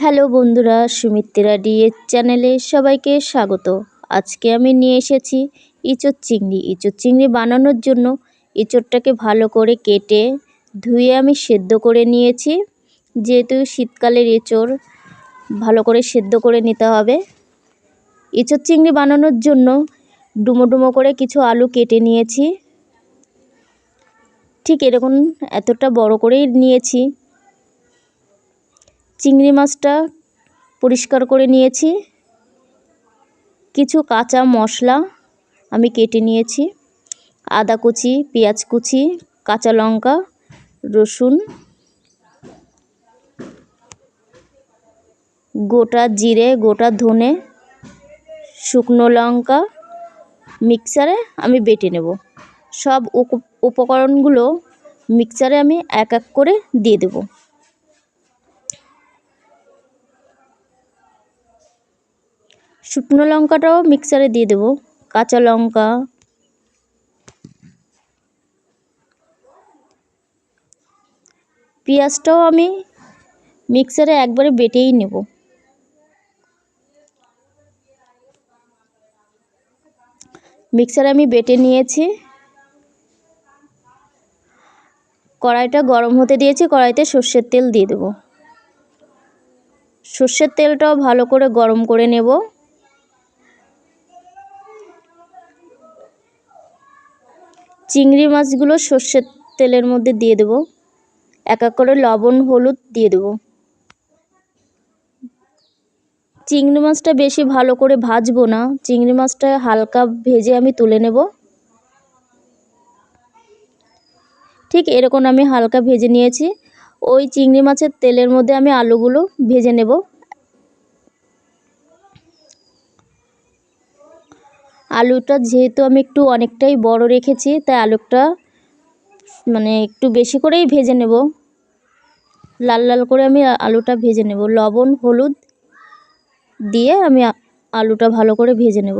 Hello বন্ধুরা সুমিত্রা ডিএর চ্যানেলে সবাইকে স্বাগত। আজকে আমি নিয়ে এসেছি ইঁচড় চিংড়ি। ইঁচড় চিংড়ি বানানোর জন্য ইঁচড়টাকে ভালো করে কেটে ধুয়ে আমি সেদ্ধ করে নিয়েছি। যেহেতু শীতকালের এঁচড় ভালো করে সেদ্ধ করে নিতে হবে। ইঁচড় চিংড়ি বানানোর জন্য ডুমো ডুমো করে কিছু আলু কেটে নিয়েছি। ঠিক এরকম এতটা বড় করেই নিয়েছি। চিংড়ি মাছটা পরিষ্কার করে নিয়েছি। কিছু কাঁচা মশলা আমি কেটে নিয়েছি। আদা কুচি, পেঁয়াজ কুচি, কাঁচা লঙ্কা, রসুন, গোটা জিরে, গোটা ধনে, শুকনো লঙ্কা মিক্সারে আমি বেটে নেব। সব উপকরণগুলো মিক্সারে আমি এক এক করে দিয়ে দেবো। শুকনো লঙ্কাটাও মিক্সারে দিয়ে দেবো। কাঁচা লঙ্কা। পেঁয়াজটাও আমি মিক্সারে একবারে বেটেই নেব। মিক্সারে আমি বেটে নিয়েছি। কড়াইটা গরম হতে দিয়েছি, কড়াইতে সর্ষের তেল দিয়ে দেবো। সর্ষের তেলটাও ভালো করে গরম করে নেব। চিংড়ি মাছগুলো সর্ষের তেলের মধ্যে দিয়ে দেব। এক এক করে লবণ, হলুদ দিয়ে দেব। চিংড়ি মাছটা বেশি ভালো করে ভাজবো না। চিংড়ি মাছটা হালকা ভেজে আমি তুলে নেব। ঠিক এরকম আমি হালকা ভেজে নিয়েছি। ওই চিংড়ি মাছের তেলের মধ্যে আমি আলুগুলো ভেজে নেব। আলুটা যেহেতু আমি একটু অনেকটাই বড় রেখেছি, তাই আলুটা মানে একটু বেশি করেই ভেজে নেব। লাল লাল করে আমি আলুটা ভেজে নেব। লবণ, হলুদ দিয়ে আমি আলুটা ভালো করে ভেজে নেব।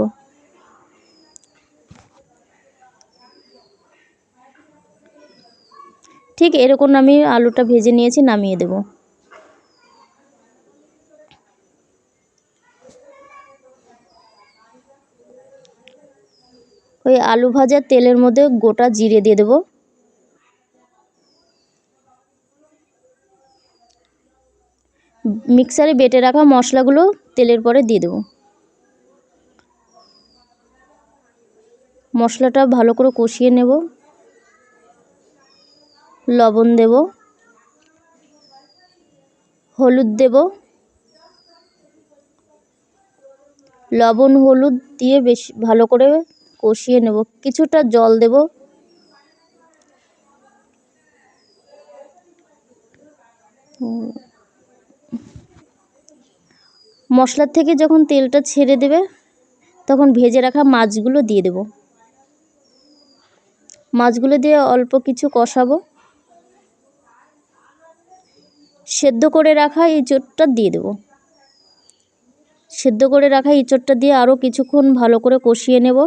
ঠিক এরকম আমি আলুটা ভেজে নিয়েছি, নামিয়ে দেবো। ওই আলু ভাজার তেলের মধ্যে গোটা জিরে দিয়ে দেবো। মিক্সারে বেটে রাখা মশলাগুলো তেলের পরে দিয়ে দেবো। মশলাটা ভালো করে কষিয়ে নেব। লবণ দেব। হলুদ দেব। লবণ হলুদ দিয়ে বেশ ভালো করে কষিয়ে নেব, কিছুটা জল দেব। মশলার থেকে যখন তেলটা ছেড়ে দেবে, তখন ভেজে রাখা মাছগুলো দিয়ে দেব। মাছগুলো দিয়ে অল্প কিছু কষাবো। সেদ্ধ করে রাখা এই চোটটা দিয়ে দেবো। সেদ্ধ করে রাখা ইঁচড়টা দিয়ে আরও কিছুক্ষণ ভালো করে কষিয়ে নেব।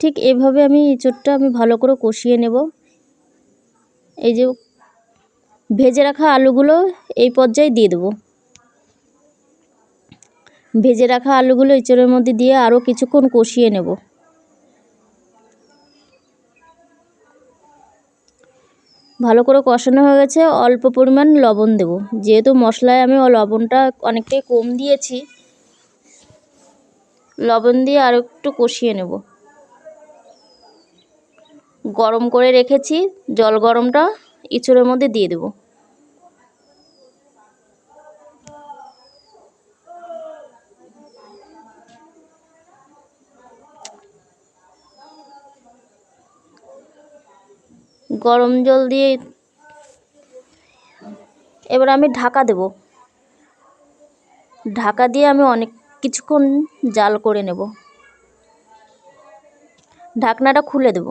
ঠিক এভাবে আমি ইঁচড়টা আমি ভালো করে কষিয়ে নেব। এই যে ভেজে রাখা আলুগুলো এই পর্যায়ে দিয়ে দেবো। ভেজে রাখা আলুগুলো ইঁচড়ের মধ্যে দিয়ে আরও কিছুক্ষণ কষিয়ে নেব। ভালো করে কষানো হয়ে গেছে, অল্প পরিমাণ লবণ দেব। যেহেতু মশলায় আমি লবণটা অনেকটাই কম দিয়েছি, লবণ দিয়ে আরও একটু কষিয়ে নেব। গরম করে রেখেছি, জল গরমটা ইঁচড়ের মধ্যে দিয়ে দেব। গরম জল দিয়ে এবার আমি ঢাকা দেব। ঢাকা দিয়ে আমি অনেক কিছুক্ষণ জাল করে নেব। ঢাকনাটা খুলে দেব।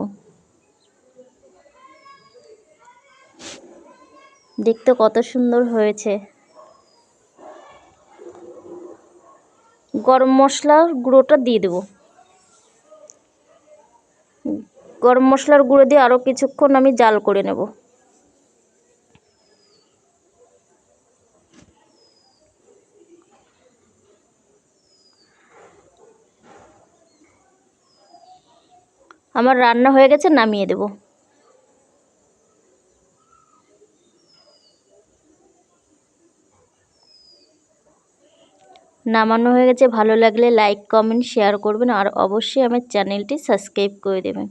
দেখতে কত সুন্দর হয়েছে। গরম মশলার গুঁড়োটা দিয়ে দেব। গরম মশলার গুঁড়ো দিয়ে আরও কিছুক্ষণ আমি জাল করে নেব। আমার রান্না হয়ে গেছে, নামিয়ে দেবো। নামানো হয়ে গেছে। ভালো লাগলে লাইক কমেন্ট শেয়ার করবেন। আর অবশ্যই আমার চ্যানেলটি সাবস্ক্রাইব করে দেবেন।